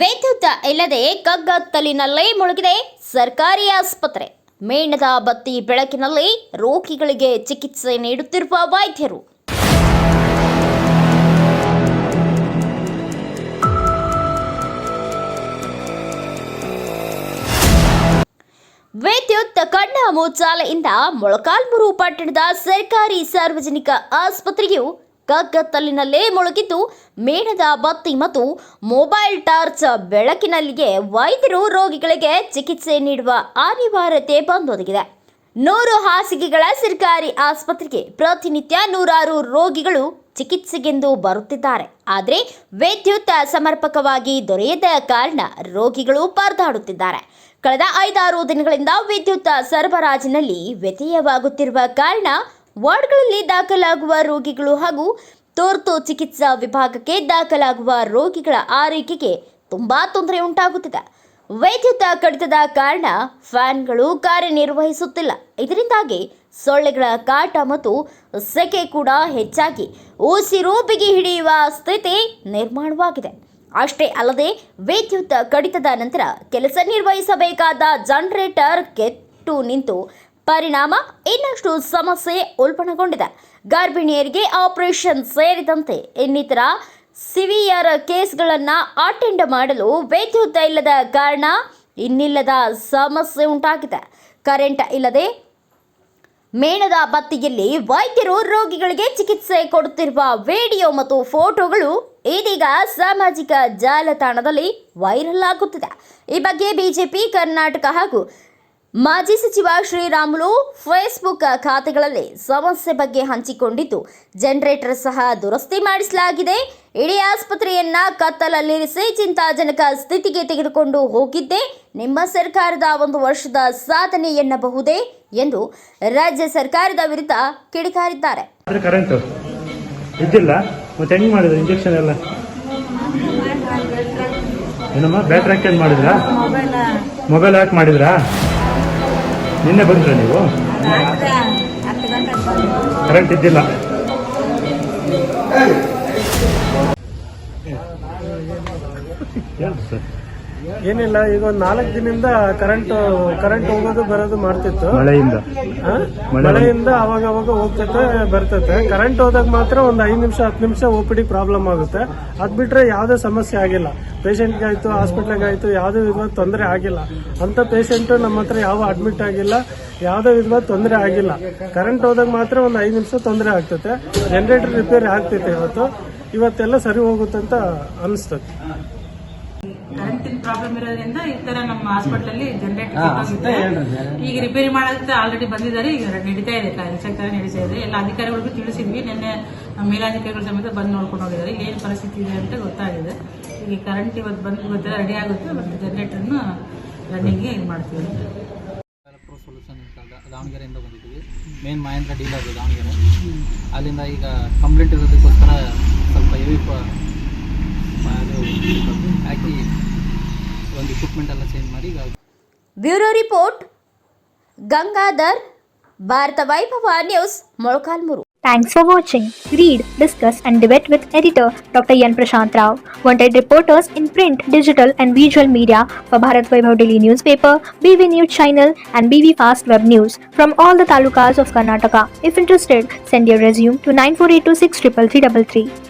ವಿದ್ಯುತ್ ಇಲ್ಲದೆ ಕಗ್ಗತ್ತಲಿನಲ್ಲೇ ಮುಳುಗಿದೆ. ಸರ್ಕಾರಿ ಆಸ್ಪತ್ರೆ. ಮೇಣದ ಬತ್ತಿ ಬೆಳಕಿನಲ್ಲಿ ರೋಗಿಗಳಿಗೆ ಚಿಕಿತ್ಸೆ ನೀಡುತ್ತಿರುವ ವೈದ್ಯರು. ವಿದ್ಯುತ್ ಕಣ್ಣ ಮುಚ್ಚಾಲೆಯಿಂದ ಮೊಳಕಾಲ್ಮುರು ಪಟ್ಟಣದ ಸರ್ಕಾರಿ ಸಾರ್ವಜನಿಕ ಆಸ್ಪತ್ರೆಯು ಕಗ್ಗತ್ತಲಿನಲ್ಲೇ ಮುಳುಗಿದ್ದು ಮೇಣದ ಬತ್ತಿ ಮತ್ತು ಮೊಬೈಲ್ ಟಾರ್ಚ್ ಬೆಳಕಿನಲ್ಲಿಯೇ ವೈದ್ಯರು ರೋಗಿಗಳಿಗೆ ಚಿಕಿತ್ಸೆ ನೀಡುವ ಅನಿವಾರ್ಯತೆ ಬಂದೊದಗಿದೆ. ನೂರು ಹಾಸಿಗೆಗಳ ಸರ್ಕಾರಿ ಆಸ್ಪತ್ರೆಗೆ ಪ್ರತಿನಿತ್ಯ ನೂರಾರು ರೋಗಿಗಳು ಚಿಕಿತ್ಸೆಗೆಂದು ಬರುತ್ತಿದ್ದಾರೆ. ಆದರೆ ವಿದ್ಯುತ್ ಸಮರ್ಪಕವಾಗಿ ದೊರೆಯದ ಕಾರಣ ರೋಗಿಗಳು ಪರದಾಡುತ್ತಿದ್ದಾರೆ. ಕಳೆದ ಐದಾರು ದಿನಗಳಿಂದ ವಿದ್ಯುತ್ ಸರಬರಾಜಿನಲ್ಲಿ ವ್ಯತ್ಯಯವಾಗುತ್ತಿರುವ ಕಾರಣ ವಾರ್ಡ್ಗಳಲ್ಲಿ ದಾಖಲಾಗುವ ರೋಗಿಗಳು ಹಾಗೂ ತುರ್ತು ಚಿಕಿತ್ಸಾ ವಿಭಾಗಕ್ಕೆ ದಾಖಲಾಗುವ ರೋಗಿಗಳ ಆರೈಕೆಗೆ ತುಂಬಾ ತೊಂದರೆ ಉಂಟಾಗುತ್ತಿದೆ. ವೈದ್ಯುತ ಕಡಿತದ ಕಾರಣ ಫ್ಯಾನ್ಗಳು ಕಾರ್ಯನಿರ್ವಹಿಸುತ್ತಿಲ್ಲ. ಇದರಿಂದಾಗಿ ಸೊಳ್ಳೆಗಳ ಕಾಟ ಮತ್ತು ಸೆಕೆ ಕೂಡ ಹೆಚ್ಚಾಗಿ ಉಸಿರು ಬಿಗಿ ಹಿಡಿಯುವ ಸ್ಥಿತಿ ನಿರ್ಮಾಣವಾಗಿದೆ. ಅಷ್ಟೇ ಅಲ್ಲದೆ ವಿದ್ಯುತ್ ಕಡಿತದ ನಂತರ ಕೆಲಸ ನಿರ್ವಹಿಸಬೇಕಾದ ಜನರೇಟರ್ ಕೆಟ್ಟು ನಿಂತು ಪರಿಣಾಮ ಇನ್ನಷ್ಟು ಸಮಸ್ಯೆ ಉಲ್ಬಣಗೊಂಡಿದೆ ಗರ್ಭಿಣಿಯರಿಗೆ ಆಪರೇಷನ್ ಸೇರಿದಂತೆ ಇನ್ನಿತರ ಸಿವಿಯರ್ ಕೇಸ್ಗಳನ್ನು ಅಟೆಂಡ್ ಮಾಡಲು ವಿದ್ಯುತ್ ಇಲ್ಲದ ಕಾರಣ ಇನ್ನಿಲ್ಲದ ಸಮಸ್ಯೆ ಉಂಟಾಗಿದೆ. ಕರೆಂಟ್ ಇಲ್ಲದೆ ಮೇಣದ ಬತ್ತಿಯಲ್ಲಿ ವೈದ್ಯರು ರೋಗಿಗಳಿಗೆ ಚಿಕಿತ್ಸೆ ಕೊಡುತ್ತಿರುವ ವಿಡಿಯೋ ಮತ್ತು ಫೋಟೋಗಳು ಇದೀಗ ಸಾಮಾಜಿಕ ಜಾಲತಾಣದಲ್ಲಿ ವೈರಲ್ ಆಗುತ್ತಿದೆ. ಈ ಬಗ್ಗೆ ಬಿಜೆಪಿ, ಕರ್ನಾಟಕ ಹಾಗೂ ಮಾಜಿ ಸಚಿವ ಶ್ರೀರಾಮುಲು ಫೇಸ್ಬುಕ್ ಖಾತೆಗಳಲ್ಲಿ ಸಮಸ್ಯೆ ಬಗ್ಗೆ ಹಂಚಿಕೊಂಡಿದ್ದು ಜನರೇಟರ್ ಸಹ ದುರಸ್ತಿ ಮಾಡಿಸಲಾಗಿದೆ. ಇಡೀ ಆಸ್ಪತ್ರೆಯನ್ನ ಕತ್ತಲಲ್ಲಿರಿಸಿ ಚಿಂತಾಜನಕ ಸ್ಥಿತಿಗೆ ತೆಗೆದುಕೊಂಡು ಹೋಗಿದ್ದೆ. ನಿಮ್ಮ ಸರ್ಕಾರದ ಒಂದು ವರ್ಷದ ಸಾಧನೆ ಎನ್ನಬಹುದೇ ಎಂದು ರಾಜ್ಯ ಸರ್ಕಾರದ ವಿರುದ್ಧ ಕಿಡಿಕಾರಿದ್ದಾರೆ. ಇಂಜೆಕ್ಷನ್ ಎಲ್ಲ? ಏನಮ್ಮ ಬ್ಯಾಟ್ರಿ ಮಾಡಿದ್ರಾ? ಮೊಬೈಲ್ ಮಾಡಿದ್ರಾ? ನಿನ್ನೆ ಬಂದ್ರಾ ನೀವು? ಕರೆಂಟ್ ಇದ್ದಿಲ್ಲ. ಸರ್? ಏನಿಲ್ಲ ಈಗ ಒಂದ್ ನಾಲ್ಕು ದಿನದಿಂದ ಕರೆಂಟ್ ಕರೆಂಟ್ ಹೋಗೋದು ಬರೋದು ಮಾಡ್ತಿತ್ತು. ಮಳೆಯಿಂದ. ಮಳೆಯಿಂದ ಅವಾಗ ಅವಾಗ ಹೋಗ್ತೈತೆ ಬರ್ತೈತೆ. ಕರೆಂಟ್ ಹೋದಾಗ ಮಾತ್ರ ಒಂದ್ ಐದು ನಿಮಿಷ ಹತ್ತು ನಿಮಿಷ ಓ ಪಿ ಡಿ ಪ್ರಾಬ್ಲಮ್ ಆಗುತ್ತೆ. ಅದ್ ಬಿಟ್ರೆ ಯಾವ್ದೇ ಸಮಸ್ಯೆ ಆಗಿಲ್ಲ. ಪೇಷಂಟ್ಗೆ ಆಯ್ತು ಹಾಸ್ಪಿಟ್ಲಿಗೆ ಆಯ್ತು ಯಾವ್ದೇ ವಿಧವಾದ ತೊಂದರೆ ಆಗಿಲ್ಲ. ಅಂತ ಪೇಷಂಟ್ ನಮ್ಮ ಹತ್ರ ಯಾವ ಅಡ್ಮಿಟ್ ಆಗಿಲ್ಲ ಯಾವ್ದೇ ವಿಧವಾದ ತೊಂದರೆ ಆಗಿಲ್ಲ. ಕರೆಂಟ್ ಹೋದಾಗ ಮಾತ್ರ ಒಂದ್ ಐದು ನಿಮಿಷ ತೊಂದರೆ ಆಗ್ತೈತೆ. ಜನರೇಟರ್ ರಿಪೇರಿ ಆಗ್ತೈತೆ ಇವತ್ತು. ಇವತ್ತೆಲ್ಲ ಸರಿ ಹೋಗುತ್ತೆ ಅಂತ ಅನಿಸ್ತದೆ. ಕರೆಂಟಿನ ಪ್ರಾಬ್ಲಮ್ ಇರೋದ್ರಿಂದ ಈ ತರ ನಮ್ಮ ಹಾಸ್ಪಿಟಲ್ ಅಲ್ಲಿ ಜನರೇಟರ್ ಈಗ ರಿಪೇರಿ ಮಾಡೋದಕ್ಕೆ ಆಲ್ರೆಡಿ ಬಂದಿದ್ದಾರೆ ಈಗ ನಡೀತಾ ಇದೆ ಸೆಕ್ಟರ್ ನಡೀತಾ ಇದೆ. ಎಲ್ಲ ಅಧಿಕಾರಿಗಳಿಗೂ ತಿಳಿಸಿದ್ವಿ ನಿನ್ನೆ ಮೇಲಾಧಿಕಾರಿಗಳ ಸಮೇತ ಬಂದು ನೋಡ್ಕೊಂಡು ಹೋಗಿದ್ದಾರೆ. ಏನು ಪರಿಸ್ಥಿತಿ ಇದೆ ಅಂತ ಗೊತ್ತಾಗಿದೆ. ಈಗ ಕರೆಂಟ್ ಇವತ್ತು ಬಂದು ಇವತ್ತೆಲ್ಲ ರೆಡಿ ಆಗುತ್ತೆ ಮತ್ತೆ ಜನರೇಟರ್ನ ರನ್ನಿಂಗ್ ಇದು ಮಾಡ್ತೀವಿ. ಸೊಲ್ಯೂಷನ್ ಅಂತ ದಾವಣಗೆರೆಯಿಂದ ಬಂದಿದ್ದೀವಿ. Main Mahindra dealer Davangere. ಅಲ್ಲಿಂದ ಈಗ ಕಂಪ್ಲೇಂಟ್ ಇರೋದಕ್ಕೋಸ್ಕರ ಸ್ವಲ್ಪ ಹೆವಿ ಅದು ಹಾಕಿ ಒಂದು ಇಕ್ವಿಪ್ಮೆಂಟ್ ಎಲ್ಲ ಚೇಂಜ್ ಮಾಡಿ ಈಗ bureau report Gangadhar Bharata Vaibhava news Molakalmuru Thanks for watching. Read, discuss, and debate with editor Dr. Yan Prashant Rao. Wanted reporters in print, digital, and visual media for Bharat Vaibhav Daily Newspaper, BV News Channel, and BV Fast Web News from all the talukas of Karnataka. If interested, send your resume to 9482633333.